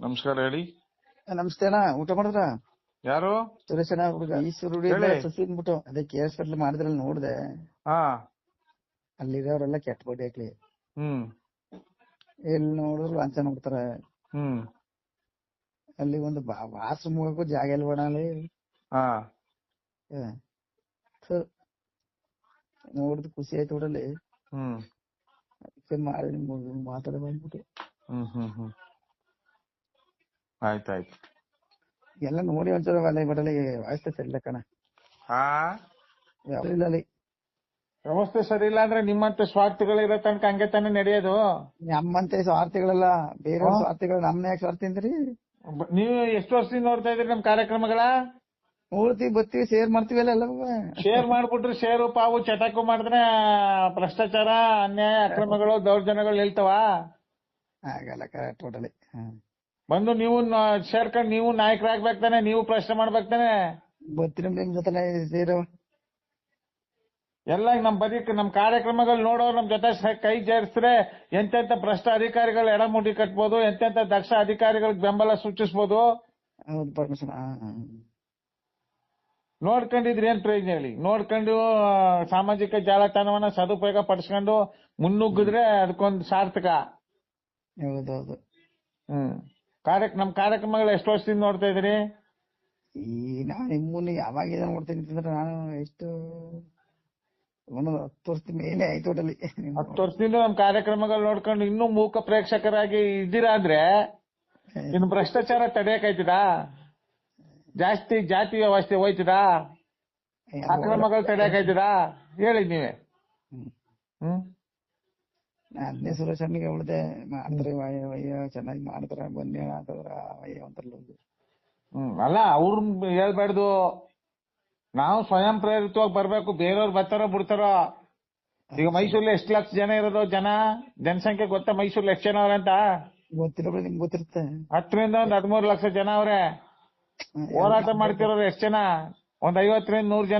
ನಮಸ್ಕಾರ ಹೇಳಿ. ನಮಸ್ತೆ ಅಣ್ಣ ಊಟ ಮಾಡಿದ್ರ? ಯಾರು? ಸುರೇಶ್ ಅಣ್ಣ ಹುಡುಗ. ಈಶ್ವರ ಹೇಳಿ. ಸಸಿ ಅಂದ್ಬಿಟ್ಟು ಅದೇ ಕೇಸ್ ಮಾಡಿದ್ರಲ್ಲಿ ನೋಡ್ದೆ. ಹಾ. ಅಲ್ಲಿರೋರೆಲ್ಲ ಕೆಟ್ಟ ಬಡ್ಡಿ ಹಾಕ್ಲಿ. ಹ್ಮ್. ಎಲ್ಲಿ ನೋಡಿದ್ರು ಲಂಚ ನೋಡ್ತಾರೆ ಹ್ಮ್. ಅಲ್ಲಿ ಒಂದು ಬಾ- ವಾಸ ಮುಗಕ್ಕೂ ಜಾಗ ಬೇಡ ಅಲ್ಲಿ. ಹಾ. ನೋಡಿದ್ ಖುಷಿ ಆಯ್ತು ನೋಡಲ್ಲಿ ಹ್ಮ್. ಅದಕ್ಕೆ ಮಾಡಿ ಮಾತಾಡ ಬಂದ್ಬಿಟ್ಟು. ಹ್ಮ್ ಹ್ಮ್ ಹ್ಮ್. ಆಯ್ತಾಯ್ತು. ಎಲ್ಲ ನೋಡಿ ಒಂಚೂರು ಅಲ್ಲಿ ಬಡಲಿ ವ್ಯವಸ್ಥೆ ಸರಿ ಇಲ್ಲ ಕಣ. ಹಾ? ಅಲ್ಲಿ. ವ್ಯವಸ್ಥೆ ಸರಿ ಇಲ್ಲ ಅಂದ್ರೆ ನಿಮ್ಮಂತ ಸ್ವಾರ್ಥಿಗಳಿರೋ ತನಕ ಹಂಗೆ ತಾನೇ ನಡೆಯೋದು? ನಮ್ಮಂತೆ ಸ್ವಾರ್ಥಿಗಳಲ್ಲ ಬೇರೆ. ಸ್ವಾರ್ಥಿಗಳು ನಮ್ನ ಯಾಕೆ ಸ್ವಾರ್ಥಿ ಅಂದ್ರಿ ಬ- ನೀವು ಎಷ್ಟು ವರ್ಷದಿಂದ ನೋಡ್ತಾ ಇದ್ರಿ ನಮ್ ಕಾರ್ಯಕ್ರಮಗಳ? ನೋಡ್ತೀವಿ ಬತ್ತಿ ಶೇರ್ ಮಾಡ್ತೀವಲ್ಲ ಎಲ್ಲ ಶೇರ್ ಮಾಡ್ಬಿಟ್ರೆ ಶೇರು ಪಾವು ಚಟಾಕು ಮಾಡಿದ್ರೆ ಭ್ರಷ್ಟಾಚಾರ ಅನ್ಯಾಯ ಅಕ್ರಮಗಳು ದೌರ್ಜನ್ಯಗಳು ನಿಲ್ತಾವ? ಆಗಲ್ಲ ಕರೆಕ್ಟ್ ಟೋಟಲಿ ಬಂದು ನೀವು ನ- ಸೇರ್ಕೊಂಡ್ ನೀವು ನಾಯಕರಾಗ್ಬೇಕು ತಾನೆ ನೀವು ಪ್ರಶ್ನೆ ಮಾಡ್ಬೇಕು ತಾನೆ. ಬತ್ತಿ ನಿಮ್ ಜೊತೆ ಸೇರೋ ಎಲ್ಲ ನಮ್ ಬದಿಕ್ ನಮ್ ಕಾರ್ಯಕ್ರಮಗಳು ನೋಡೋರು ನಮ್ ಜೊತೆ ಸ- ಕೈ ಸೇರಿಸಿದ್ರೆ ಎಂತೆಂತ ಭ್ರಷ್ಟ ಅಧಿಕಾರಿಗಳು ಎಡಮುಡಿ ಕಟ್ಬೋದು ಎಂತೆಂತ ದಕ್ಷ ಅಧಿಕಾರಿಗಳಿಗೆ ಬೆಂಬಲ ಸೂಚಿಸಬಹುದು ನೋಡ್ಕೊಂಡಿದ್ರಿ ಏನ್ ಪ್ರಯೋಜನ ಹೇಳಿ ನೋಡ್ಕೊಂಡು ಆ, ಸಾಮಾಜಿಕ ಜಾಲತಾಣವನ್ನ ಸದುಪಯೋಗ ಪಡಿಸ್ಕೊಂಡು ಮುನ್ನುಗ್ಗಿದ್ರೆ ಅದಕ್ಕೊಂದು ಸಾರ್ಥಕ. ಹೌದೌದು ಹ್ಮ್. ಕಾರ್ಯ ನಮ್ ಕಾರ್ಯಕ್ರಮಗಳು ಎಷ್ಟು ವರ್ಷದಿಂದ ನೋಡ್ತಾ ಇದ್ರಿ ಈ ನಾನು ನಿಮ್ಮನ್ನ ಯಾವಾಗ ನೋಡ್ತೀನಿ ಅಂತಂದ್ರೆ ನಾನು ಎಷ್ಟು ಒಂದು ಹತ್ತು ವರ್ಷದ ಮೇಲೆ ಆಯ್ತು ಟೋಟಲಿ ಹತ್ತು ವರ್ಷದಿಂದ ನಮ್ ಕಾರ್ಯಕ್ರಮಗಳು ನೋಡ್ಕೊಂಡು ಇನ್ನೂ ಮೂಕ ಪ್ರೇಕ್ಷಕರಾಗಿ ಇದ್ದೀರಾ ಅಂದ್ರೆ ಇನ್ನು ಭ್ರಷ್ಟಾಚಾರ ತಡೆಯಕ್ಕಾಯ್ತದಾ ಜಾಸ್ತಿ ಜಾತಿ ವ್ಯವಸ್ಥೆ ಹೋಯ್ತದಾ? ಅಕ್ರಮಗಳು ತಡೆಯಕ್ಕಾಯ್ತದಾ ಹೇಳಿ ನೀವೇ. ಹ್ಮ್. ಅದನ್ನೇ ಸುರೇಶ್ ಅಣ್ಣಿಗೆ ಹೇಳ್ದೆ ಮಾಡ್ತಾರೆ ವಯ್ಯ ವಯ್ಯ ಚೆನ್ನಾಗಿ ಮಾಡ್ತಾರೆ ಬನ್ನಿ ಅಂತಂದ್ರ ಅಯ್ಯೋ ಅಂತಾರಲ್ಲ ಹ್ಮ್ ಅಲ್ಲ ಅವ್ರು ಹೇಳ್ಬಾರ್ದು ನಾವು ಸ್ವಯಂ ಪ್ರೇರಿತವಾಗಿ ಬರ್ಬೇಕು ಬೇರೆಯವ್ರು ಬರ್ತಾರೋ ಬಿಡ್ತಾರೋ ಈಗ ಮೈಸೂರಲ್ಲಿ ಎಷ್ಟು ಲಕ್ಷ ಜನ ಇರೋದು ಜನ ಜನಸಂಖ್ಯೆ ಗೊತ್ತಾ ಮೈಸೂರಲ್ಲಿ ಎಷ್ಟು ಜನ ಅವ್ರೆ ಅಂತ ಗೊತ್ತಿರೋ ನಿಮ್ಗೆ ಗೊತ್ತಿರುತ್ತೆ ಹತ್ತರಿಂದ ಒಂದ್ ಹದಿಮೂರು ಲಕ್ಷ ಜನ ಅವ್ರೆ ಹೋರಾಟ ಮಾಡ್ತಿರೋರು ಎಷ್ಟು ಜನ ಒಂದ್ ಐವತ್ತರಿಂದ ನೂರ್ ಜನ